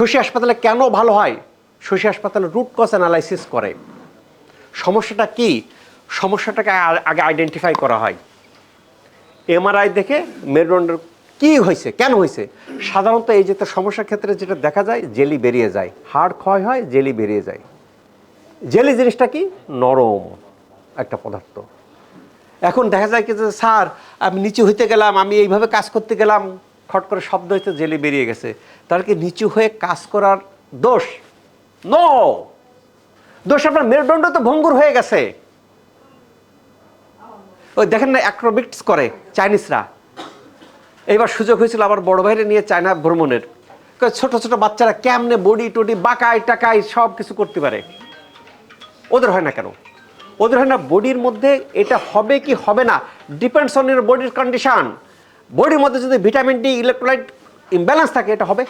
শশী হাসপাতালে কেন ভালো হয়? শশী হাসপাতালে রুট কজ অ্যানালাইসিস করে। সমস্যাটা কি? সমস্যাটাকে আগে আইডেন্টিফাই করা হয়। এমআরআই দেখে মেরুদণ্ডের কি হয়েছে, কেন হয়েছে? সাধারণত এই যে সমস্যার ক্ষেত্রে যেটা দেখা যায়, জেলি বেরিয়ে যায়। হাড় ক্ষয় হয়, জেলি বেরিয়ে যায়। জেলি জিনিসটা কি? নরম একটা পদার্থ। এখন দেখা যায় কি যে, স্যার, আমি নিচু হইতে গেলাম, আমি এইভাবে কাজ করতে গেলাম। খট করে শব্দ হইতে জেলে বেরিয়ে গেছে। তাহলে কি নিচু হয়ে কাজ করার দোষ? ন দোষ আপনার মেরুদণ্ড তো ভঙ্গুর হয়ে গেছে। ওই দেখেন না অ্যাক্রোবিক্স করে চাইনিজরা। এইবার সুযোগ হয়েছিল আমার বড় ভাইরে নিয়ে চায়না ভ্রমণের। ছোট ছোট বাচ্চারা কেমনে বডি টডি বাঁকায় টাকায় সব কিছু করতে পারে। ওদের হয় না কেন? ওদের হয় না বডির মধ্যে এটা হবে কি হবে না? ডিপেন্ডস অন ইউর বডির কন্ডিশন বডির মধ্যে যদি ভিটামিন ডি ইলেকট্রোলাইট ইমব্যালেন্স থাকে এটা হবে।